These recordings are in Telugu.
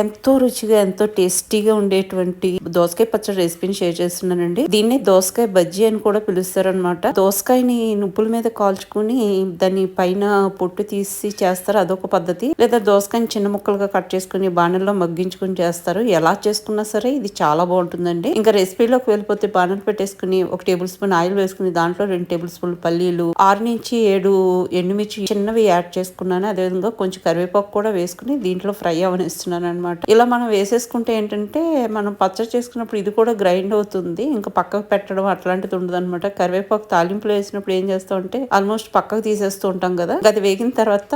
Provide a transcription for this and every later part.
ఎంతో రుచిగా ఎంతో టేస్టీగా ఉండేటువంటి దోసకాయ పచ్చడి రెసిపీని షేర్ చేస్తున్నానండి. దీన్ని దోసకాయ బజ్జీ అని కూడా పిలుస్తారనమాట దోసకాయని నువ్వుల మీద కాల్చుకుని దాని పైన పొట్టు తీసి చేస్తారు. అదొక పద్ధతి. లేదా దోసకాయని చిన్న ముక్కలుగా కట్ చేసుకుని బాణల్లో మగ్గించుకుని చేస్తారు. ఎలా చేసుకున్నా సరే ఇది చాలా బాగుంటుందండి. ఇంకా రెసిపీలోకి వెళ్ళిపోతే బాణలు పెట్టేసుకుని ఒక టేబుల్ స్పూన్ ఆయిల్ వేసుకుని దాంట్లో రెండు టేబుల్ స్పూన్ పల్లీలు ఆరు నుంచి ఏడు ఎండుమిర్చి చిన్నవి యాడ్ చేసుకున్నాను. అదేవిధంగా కొంచెం కరివేపాకు కూడా వేసుకుని దీంట్లో ఫ్రై అవనిస్తున్నాను అనమాట ఇలా మనం వేసేసుకుంటే ఏంటంటే మనం పచ్చడి చేసుకున్నప్పుడు ఇది కూడా గ్రైండ్ అవుతుంది. ఇంకా పక్కకు పెట్టడం అట్లాంటిది ఉండదు అనమాట కరివేపాకు తాలింపులో వేసినప్పుడు ఏం చేస్తాం అంటే ఆల్మోస్ట్ పక్కకు తీసేస్తూ ఉంటాం కదా. అది వేగిన తర్వాత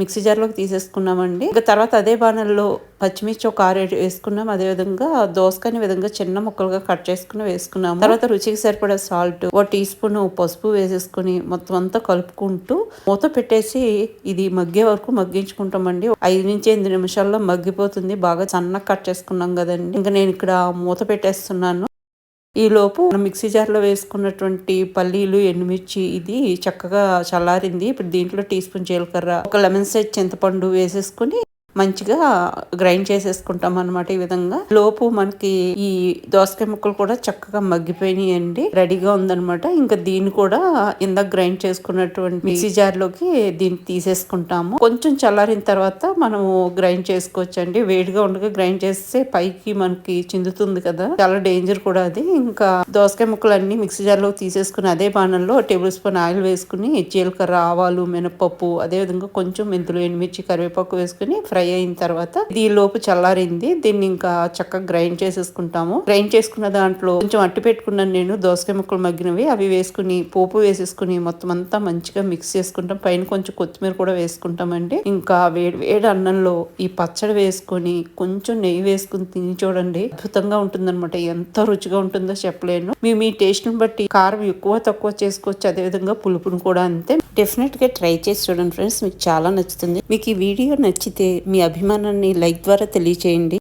మిక్సీ జార్లోకి తీసేసుకున్నామండి. ఇంకా తర్వాత అదే బాణల్లో పచ్చిమిర్చి ఒక ఆరు వేసుకున్నాం. అదే విధంగా దోసకాయని విధంగా చిన్న ముక్కలుగా కట్ చేసుకుని వేసుకున్నాము. తర్వాత రుచికి సరిపడే సాల్ట్ ఒక టీ స్పూన్ పసుపు వేసేసుకుని మొత్తం అంతా కలుపుకుంటూ మూత పెట్టేసి ఇది మగ్గే వరకు మగ్గించుకుంటామండి. ఐదు నుంచి ఎనిమిది నిమిషాల్లో మగ్గిపోతుంది. బాగా సన్నగా కట్ చేసుకున్నాం కదండి. ఇంకా నేను ఇక్కడ మూత పెట్టేస్తున్నాను. ఈ లోపు మిక్సీ జార్లో వేసుకున్నటువంటి పల్లీలు ఎండుమిర్చి ఇది చక్కగా చల్లారింది. ఇప్పుడు దీంట్లో టీ స్పూన్ జీలకర్ర ఒక లెమన్ సైజ్ చింతపండు వేసేసుకుని మంచిగా గ్రైండ్ చేసేసుకుంటాం అనమాట ఈ విధంగా. లోపు మనకి ఈ దోసకాయ ముక్కలు కూడా చక్కగా మగ్గిపోయినాయండి. రెడీగా ఉందనమాట ఇంకా దీన్ని కూడా ఇందాక గ్రైండ్ చేసుకున్నటువంటి మిక్సీ జార్లోకి దీన్ని తీసేసుకుంటాము. కొంచెం చల్లారిన తర్వాత మనము గ్రైండ్ చేసుకోవచ్చు అండి వేడిగా ఉండగా గ్రైండ్ చేస్తే పైకి మనకి చిందుతుంది కదా. చాలా డేంజర్ కూడా అది. ఇంకా దోసకాయ ముక్కలు అన్ని మిక్సీ జార్లో తీసేసుకుని అదే బాణంలో టేబుల్ స్పూన్ ఆయిల్ వేసుకుని జీలకర్ర ఆవాలు మినపప్పు అదే విధంగా కొంచెం మెంతులు ఎండుమిర్చి కరివేపాకు వేసుకుని ఫ్రై ఫ్రై అయిన తర్వాత ఇది లోపు చల్లారింది. దీన్ని ఇంకా చక్కగా గ్రైండ్ చేసేసుకుంటాము. గ్రైండ్ చేసుకున్న దాంట్లో కొంచెం అట్టి పెట్టుకున్నాను నేను. దోసకాయ ముక్కలు మగ్గినవి. అవి వేసుకుని పోపు వేసేసుకుని మొత్తం అంతా మంచిగా మిక్స్ చేసుకుంటాం. పైన కొంచెం కొత్తిమీర కూడా వేసుకుంటామండి. ఇంకా వేడి వేడి అన్నంలో ఈ పచ్చడి వేసుకొని కొంచెం నెయ్యి వేసుకుని తిని చూడండి. అద్భుతంగా ఉంటుందన్నమాట. ఎంత రుచిగా ఉంటుందో చెప్పలేను. మేము మీ టేస్ట్ని బట్టి కారం ఎక్కువ తక్కువ చేసుకోవచ్చు. అదే విధంగా పులుపును కూడా అంతే. డెఫినెట్గా ట్రై చేసి చూడండి ఫ్రెండ్స్. మీకు చాలా నచ్చుతుంది. మీకు ఈ వీడియో నచ్చితే మీ అభిమానాన్ని లైక్ ద్వారా తెలియచేయండి.